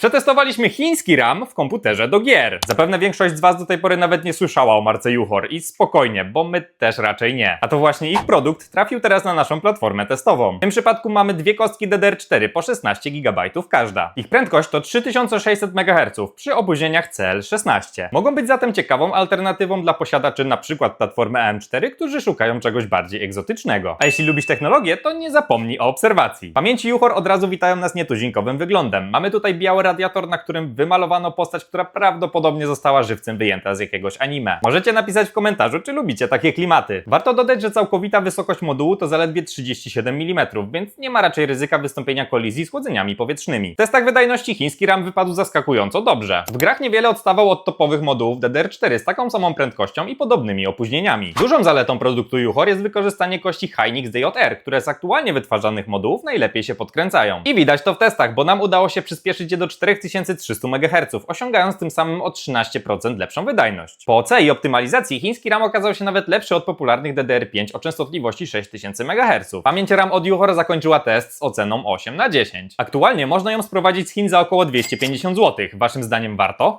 Przetestowaliśmy chiński RAM w komputerze do gier. Zapewne większość z Was do tej pory nawet nie słyszała o marce Juhor i spokojnie, bo my też raczej nie. A to właśnie ich produkt trafił teraz na naszą platformę testową. W tym przypadku mamy dwie kostki DDR4 po 16 GB każda. Ich prędkość to 3600 MHz przy opóźnieniach CL16. Mogą być zatem ciekawą alternatywą dla posiadaczy np. platformy AM4, którzy szukają czegoś bardziej egzotycznego. A jeśli lubisz technologię, to nie zapomnij o obserwacji. Pamięci Juhor od razu witają nas nietuzinkowym wyglądem. Mamy tutaj biały radiator, na którym wymalowano postać, która prawdopodobnie została żywcem wyjęta z jakiegoś anime. Możecie napisać w komentarzu, czy lubicie takie klimaty. Warto dodać, że całkowita wysokość modułu to zaledwie 37 mm, więc nie ma raczej ryzyka wystąpienia kolizji z chłodzeniami powietrznymi. W testach wydajności chiński RAM wypadł zaskakująco dobrze. W grach niewiele odstawał od topowych modułów DDR4 z taką samą prędkością i podobnymi opóźnieniami. Dużą zaletą produktu Juhor jest wykorzystanie kości Hynix DJR, które z aktualnie wytwarzanych modułów najlepiej się podkręcają. I widać to w testach, bo nam udało się przyspieszyć je do 4300 MHz, osiągając tym samym o 13% lepszą wydajność. Po OC i optymalizacji chiński RAM okazał się nawet lepszy od popularnych DDR5 o częstotliwości 6000 MHz. Pamięć RAM od Juhor zakończyła test z oceną 8 na 10. Aktualnie można ją sprowadzić z Chin za około 250 zł. Waszym zdaniem warto?